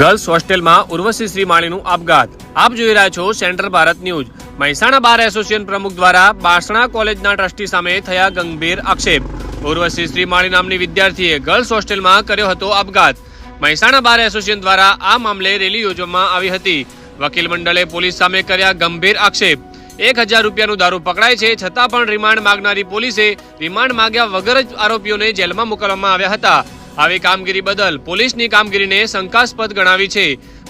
Girls હોસ્ટેલમાં ઉર્વશી શ્રીમાળીનું આપઘાત. આપ જોઈ રહ્યા છો central Bharat news. Mehsana bar association પ્રમુખ દ્વારા બાસણા કોલેજના ટ્રસ્ટી સામે થયા ગંભીર આક્ષેપ. ઉર્વશી શ્રીમાળી નામની વિદ્યાર્થીએ ગર્લ્સ હોસ્ટેલમાં કર્યો હતો આપઘાત. મહેસાણા બાર એસોસિએશન દ્વારા આ મામલે રેલી યોજવામાં આવી હતી. વકીલ મંડળે પોલીસ સામે કર્યા ગંભીર આક્ષેપ. એક હજાર રૂપિયાનું દારૂ પકડાય છે, છતાં પણ રિમાન્ડ માંગનારી પોલીસે રિમાન્ડ માંગ્યા વગર જ આરોપીઓને જેલમાં મોકલવામાં આવ્યા હતા. આવી કામગીરી બદલ પોલીસની કામગીરીને શંકાસ્પદ ગણાવી છે.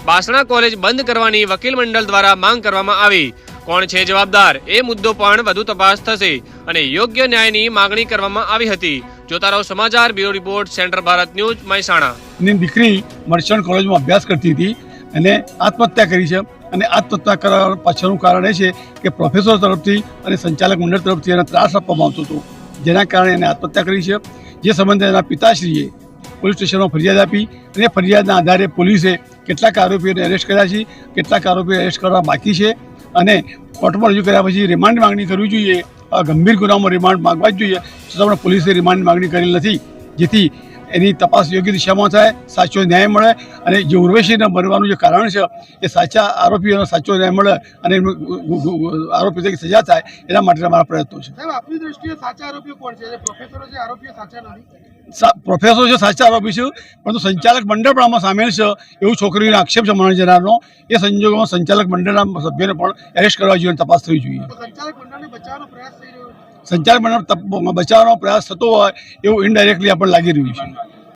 બાસણા કોલેજ બંધ કરવાની વકીલ મંડળ દ્વારા માંગ કરવામાં આવી. કોણ છે જવાબદાર? એ મુદ્દો પણ વધુ તપાસ થશે અને યોગ્ય ન્યાયની માંગણી કરવામાં આવી હતી. જોતા રહો સમાચાર bureau report central Bharat news, Mehsana. દીકરી મર્ચન્ટ કોલેજમાં અભ્યાસ કરતી હતી અને આત્મહત્યા કરી છે અને આત્મહત્યા કરવા પાછળનું કારણ એ છે કે પ્રોફેસર તરફથી અને સંચાલક મંડળ તરફથી એને ત્રાસ આપવામાં આવતો હતો. જેના કારણે એને આત્મહત્યા કરી છે. જે સંબંધે એના પિતાશ્રીએ પોલીસ સ્ટેશનમાં ફરિયાદ આપી અને ફરિયાદના આધારે પોલીસે કેટલાક આરોપીઓને એરેસ્ટ કર્યા છે, કેટલાક આરોપીઓ એરેસ્ટ કરવા બાકી છે અને કોર્ટમાં રજૂ કર્યા પછી રિમાન્ડ માંગણી કરવી જોઈએ ગંભીર ગુનામાં રિમાન્ડ માગવા જ જોઈએ. છતાં પણ પોલીસે રિમાન્ડ માંગણી કરેલ નથી, જેથી એની તપાસ યોગ્ય દિશામાં થાય, સાચો ન્યાય મળે અને જે ઉર્વશીને મરવાનું જે કારણ છે, એ સાચા આરોપીઓનો સાચો ન્યાય મળે અને આરોપી તરીકે સજા થાય, એના માટે અમારા પ્રયત્નો છે. સાહેબ, આપની દ્રષ્ટિએ સાચા આરોપીઓ કોણ છે? પ્રોફેસરો છે, આરોપીઓ સાચા નથી? પ્રોફેસર છે સાચા આરોપી છે પરંતુ સંચાલક મંડળ પણ આમાં સામેલ છે એવું છોકરીનો આક્ષેપ છે મરણ જનારનો એ સંજોગોમાં સંચાલક મંડળના સભ્યોને પણ એરેસ્ટ કરવા જોઈએ તપાસ થવી જોઈએ. સંચાલક મંડળ બચાવવાનો પ્રયાસ થતો હોય એવું ઇનડાયરેક્ટલી આપણને લાગી રહ્યું છે.